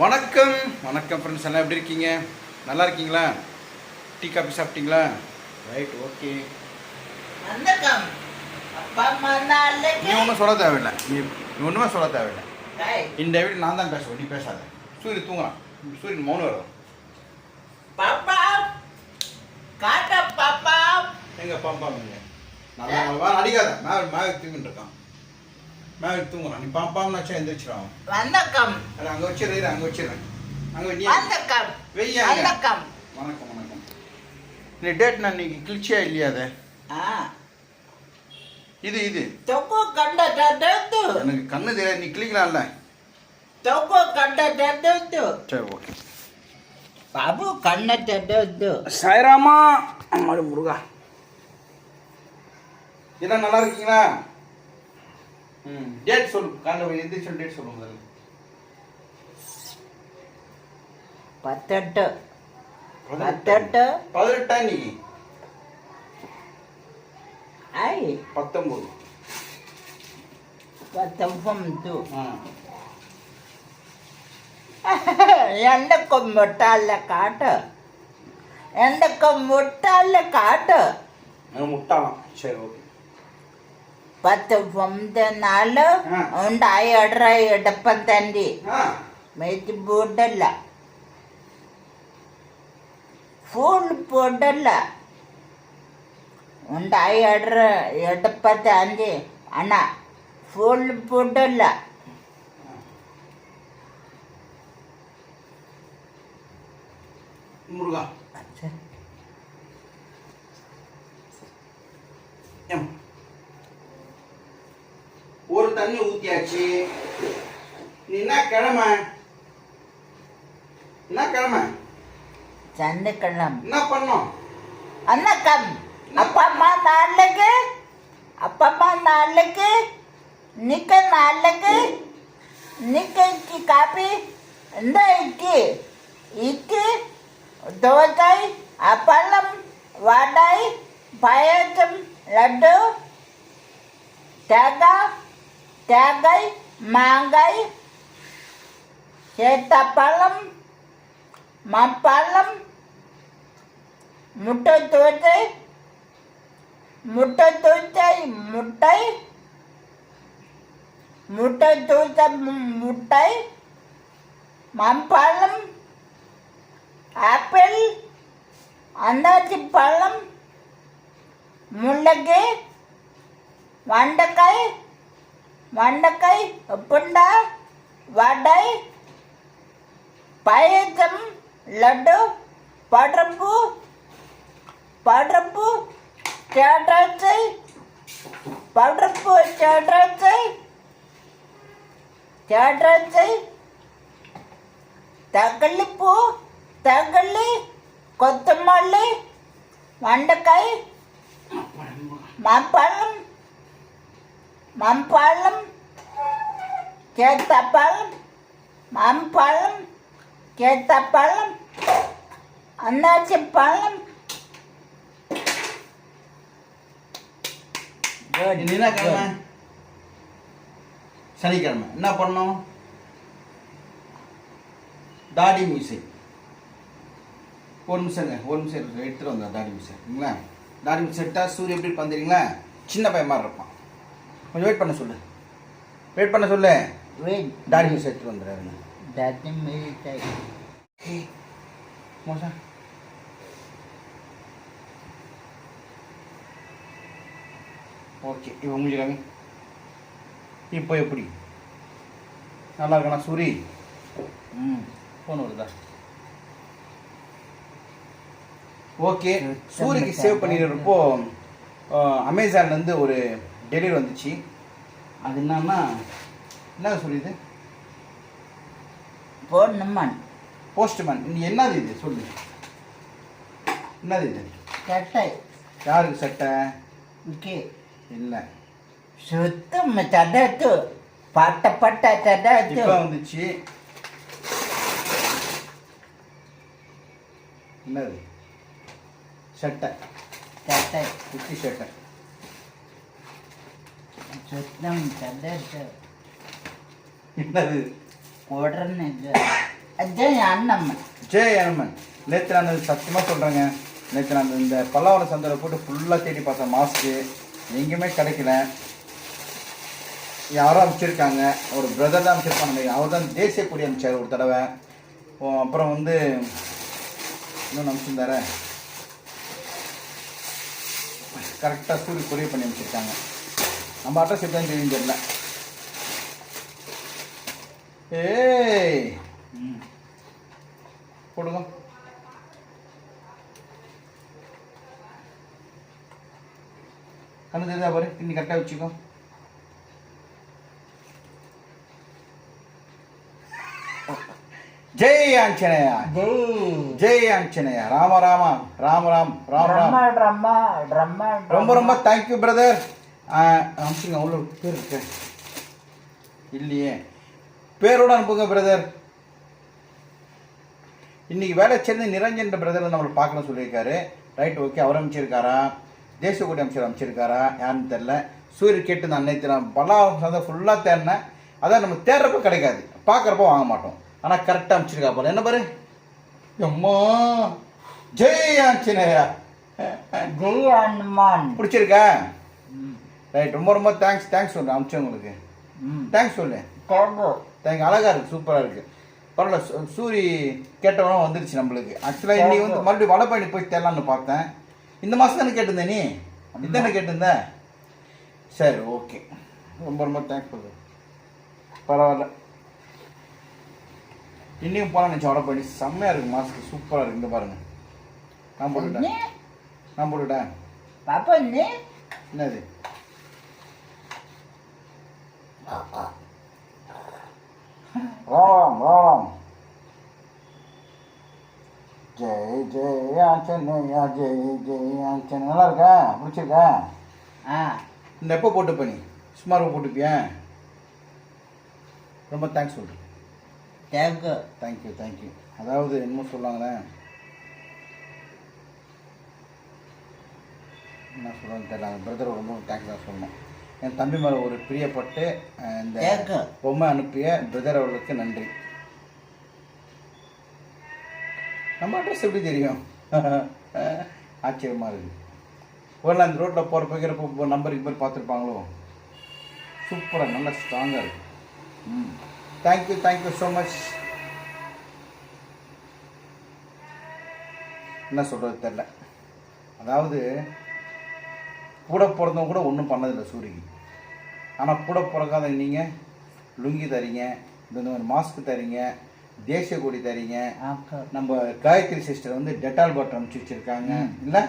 வணக்கம். வணக்கம் ஃப்ரெண்ட்ஸ் எல்லாம் எப்படி இருக்கீங்க? நல்லா இருக்கீங்களா? டீ காஃபி சாப்பிட்டீங்களா? ரைட் ஓகே நீ ஒன்றும் சொல்ல தேவையில்லை. நீ ஒன்றுமே சொல்ல தேவையில்லை. இந்த வீட்டில் நான் தான் பேசுவேன். நீ பேசாத. சூரியன் தூங்குறான். சூரியன் மௌனம் வரும். பாப்பா. காட்ட பாப்பா. எங்க நல்லா வா அடிக்காத மேவ மேவ தூங்கிட்டு இருக்கான். மேவ தூங்குறான் நீ பாம்பாம்னு வச்சா எந்திரிச்சிடும் வணக்கம். அங்கே வச்சிடுறேன் அங்கே வச்சிடுறேன் அங்கே நீ வணக்கம். வெய்யா வணக்கம். வணக்கம் வணக்கம். நீ டேட் நான் இன்னைக்கு கிழிச்சியா இல்லையா அதை? ஆ. இது இது. தொக்கு கண்ட தடுத்து எனக்கு கண்ணு தெரியாது. நீ கிளிக்கலாம்ல தொக்கு கண்ட தடுத்து சரி ஓகே. பாபு கண்ண தடுத்து சாய்ராமா. அம்மாடி முருகா. என்ன நல்லா இருக்கீங்களா? டேட் சொல்லு காலைல எந்திரிச்சோம் டேட் சொல்லு முதல்ல பத்தெட்டு பத்தெட்டு பதினெட்டாம் நீ ஐ பத்தொம்பது பத்தொம்பது എന്തൊക്കെ മുട്ടാല്ല കാട്ട് എന്തൊക്കെ മുട്ടാല്ല കാട്ട് മുട്ടാണ് ശരി ഓക്കെ പത്ത് ഒമ്പത് നാല് ഉണ്ടായി ഇടറായി ഇടപ്പം തൻ്റെ മേറ്റ് പോട്ടല്ല ഫുൾ പോട്ടല്ല ഉണ്ടായി ഇടറ ഇടപ്പം തൻ്റെ അണ ഫുൾ പോട്ടല്ല മുറുക ஒரு தண்ணி ஊத்தியாச்சு நீ என்ன கிழமை என்ன கிழமை சந்திக்கலாம் என்ன பண்ணோம் அண்ணக்கம் அப்பா அம்மா நாளைக்கு அப்பா அம்மா நாளைக்கு நிக்க நாளைக்கு நிக்கைக்கு காப்பி இந்த இக்கு இக்கு தோசை அப்பளம் வடை பாயசம் லட்டு தேங்காய் தேங்காய் மாங்காய் சேத்தாப்பழம் மம்பழம் முட்டை தோட்டை முட்டை தோட்டை முட்டை முட்டை தோட்ட முட்டை மம்பழம் ஆப்பிள் அன்னாச்சி பழம் முள்ளங்கி வண்டக்காய் வண்டக்காய் புண்டா வடை பாயசம் லட்டு படப்பு படப்பு சேட்டாச்சி படப்பு சேட்டாச்சி சேட்டாச்சி தகலிப்பூ தகலி கொத்தமல்லி வண்டக்காய் மப்பழம் மாம்பழம் கேத்தப்பழம் மாம்பழம் கேத்தப்பழம் அன்னாச்சி பழம் இன்னைக்கு என்ன கிழமை? சனிக்கிழமை. என்ன பண்ணோம் தாடி மீசை. ஒரு நிமிஷங்க ஒரு நிமிஷம் இருக்கு எடுத்துட்டு வந்தா தாடி மீசை. சரிங்களா? தாடி மீசை எடுத்தா சூரிய எப்படி தெரியுங்களா சின்ன பையன் மாதிரி இருப்பான். கொஞ்சம் வெயிட் பண்ண சொல்லு. வெயிட் பண்ண சொல்லு. வெயிட் தாடி மீசை எடுத்துட்டு வந்துடுறாருங்க தத்தி மில்ட்டாய் மோசா. ஓகே இப்போ முடிஞ்சுக்காங்க இப்போ எப்படி? நல்லா இருக்கணும் சூரி? ம். ஃபோன் வருதா ஓகே சூரிக்கு சேவ் பண்ணிடுறப்போ அமேசான்லேருந்து ஒரு டெலிவரி வந்துச்சு. அது என்னன்னா என்ன சொல்லிது போடணுமான். போஸ்ட்மேன். நீ என்னது இது? சொல்லு. என்னது இது? சட்டை. யாருக்கு சட்டை? ஓகே இல்லை. சுத்தம் சட்டத்து பட்ட பட்ட சட்டத்து இப்போ வந்துச்சு. என்னது? சட்டை. சட்டை. குட்டி சட்டை. சுத்தம் சட்டத்து என்னது? உடனே இது. ஜெய் அண்ணம்மன் ஜெய் அனுமன் நேற்று நான் சத்தியமாக சொல்கிறேங்க நேற்று நான் இந்த பல்லாவரம் சந்தையில் போட்டு ஃபுல்லாக தேடி பார்த்தேன் மாஸ்க்கு எங்கேயுமே கிடைக்கல. யாரோ அமைச்சிருக்காங்க ஒரு பிரதர் தான் அமைச்சிருப்பாங்க அவர் தான் தேசிய கொடி அமைச்சார் ஒரு தடவை. அப்புறம் வந்து இன்னொன்று அமைச்சிருந்தார கரெக்டாக சூரிய கொரியர் பண்ணி அமைச்சிருக்காங்க நம்ம அட்ரஸ் எப்படின்னு தெரியும் தெரியல. ஏய். போடுங்க. கண்ணு தெரியுதா பாரு? இன்னி கரெக்டாக வச்சுக்கோ. ஜெய் ஆஞ்சநேயா ஜெய். ஜெய் ஆஞ்சநேயா ராம ராம. ராம ராம். ராம் ராம். ரொம்ப ரொம்ப தேங்க்யூ பிரதர் அனுப்பிச்சுங்க ஒரு பேர் இருக்கு இல்லையே. பேரோட அனுப்புங்க பிரதர் இன்னைக்கு வேலை சேர்ந்து நிரஞ்சன் பிரதர் நம்மளை பார்க்கணும் சொல்லியிருக்காரு. ரைட் ஓகே அவர் அமைச்சிருக்காரா? தேசியக்கொடி அமைச்சர் அமைச்சிருக்காரா? யாருன்னு தெரில சூரியன் கேட்டு நான் நேற்று நான் பலா சந்தை ஃபுல்லாக தேடினேன். அதான் நம்ம தேடுறப்ப கிடைக்காது. பார்க்குறப்ப வாங்க மாட்டோம். ஆனால் கரெக்டாக அமைச்சிருக்கா போல. என்ன பாரு? அம்மா ஜெய் ஆஞ்சநேயா. ஜெய் ஹனுமான் பிடிச்சிருக்கா? ம். ரைட் ரொம்ப ரொம்ப தேங்க்ஸ் தேங்க்ஸ் சொல்லு அமிச்சவங்களுக்கு. ம். தேங்க்ஸ் சொல்லு தேங்க் அழகாக இருக்குது சூப்பராக இருக்குது பரவாயில்ல சூரி கேட்டவனும் வந்துருச்சு நம்மளுக்கு. ஆக்சுவலாக இன்னைக்கு வந்து மறுபடியும் வடபழனி போய் தேடலான்னு பார்த்தேன். இந்த மாதம் தானே கேட்டிருந்த நீ? இதானே கேட்டிருந்த? சரி ஓகே ரொம்ப ரொம்ப தேங்க்ஸ் சொல்லு பரவாயில்ல. இன்னையும் போனால் நினச்சேன் வடபழனி. செம்மையாக இருக்குது மாஸ்க்கு சூப்பராக இருக்குது இந்த பாருங்க. நான் போட்டுட்டேன். நான் போட்டுட்டேன். பாப்பா என்னது? ராம் ராம் ஜெய் ஜெய் ஆஞ்சநேயா ஜெய் ஜெய் ஆஞ்சநேயா நல்லா இருக்கா? பிடிச்சிருக்கா? ஆ. இந்த எப்போ போட்டுப்ப நீ? சும்மா போட்டுப்பியா? ரொம்ப தேங்க்ஸ் சொல்கிறேன் தேங்க்யூ தேங்க்யூ தேங்க்யூ அதாவது என்னமோ சொல்லாங்களே என்ன சொல்கிறேன்னு தெரியல. அந்த பிரதர் ரொம்ப தேங்க்ஸ் தான் சொல்லணும். என் தம்பி மேலே ஒரு பிரியப்பட்டு இந்த பொம்மை அனுப்பிய பிரதர் அவர்களுக்கு நன்றி. நம்ம அட்ரஸ் எப்படி தெரியும்? ஆச்சரியமாக இருக்குது ஒரு அந்த ரோட்டில் போகிற போய்க்கிறப்போ நம்பர் கிம்பர் பார்த்துருப்பாங்களோ? சூப்பராக நல்லா ஸ்ட்ராங்காக இருக்குது ம். தேங்க்யூ தேங்க்யூ ஸோ மச் என்ன சொல்கிறது தெரில அதாவது கூட பிறந்தவங்க கூட ஒன்றும் பண்ணதில்லை சூரியக்கு ஆனால் கூட பிறக்காத நீங்கள் லுங்கி தரீங்க இந்த மாதிரி மாஸ்க் தரீங்க தேசிய கொடி தரீங்க. நம்ம காயத்ரி சிஸ்டர் வந்து டெட்டால் பாட்டில் அனுப்பிச்சி வச்சுருக்காங்க. இல்லை?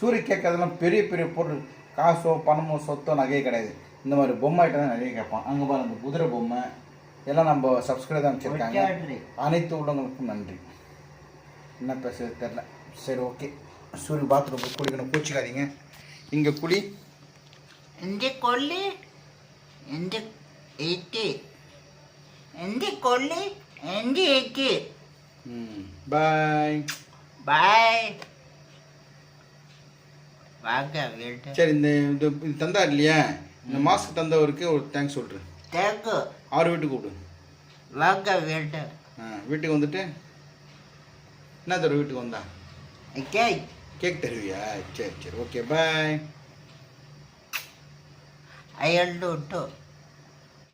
சூரிய கேட்கறதெல்லாம் பெரிய பெரிய பொருள். காசோ பணமோ சொத்தோ நகையே கிடையாது. இந்த மாதிரி பொம்மை ஐட்டம் தான் நிறைய கேட்பான். அங்கே பாருங்க அந்த குதிரை பொம்மை. எல்லாம் நம்ம சப்ஸ்கிரைப் அனுப்பிச்சிருக்காங்க. அனைத்து உள்ளவங்களுக்கும் நன்றி. என்ன பேசுறது தெரில சரி ஓகே சூரியன் பாத்ரூம் போய் குளிக்கணும். பூச்சிக்காதீங்க. இங்கே குளி. இந்த கொல்லி இந்த எட்டு இந்த கொல்லி இந்த எட்டு பாய் பாய் வாங்க வீட்டு சரி இந்த இந்த இது தந்தார் இல்லையா? இந்த மாஸ்க் தந்தவருக்கு ஒரு தேங்க்ஸ் சொல்கிறேன் தேங்க்யூ. ஆறு வீட்டுக்கு கூப்பிடு வாங்க வீட்டு ஆ வீட்டுக்கு வந்துட்டு. என்ன தர வீட்டுக்கு வந்தா? கேக் கேக் தருவியா? சரி சரி. ஓகே பாய் ஐ ஐயல் டூ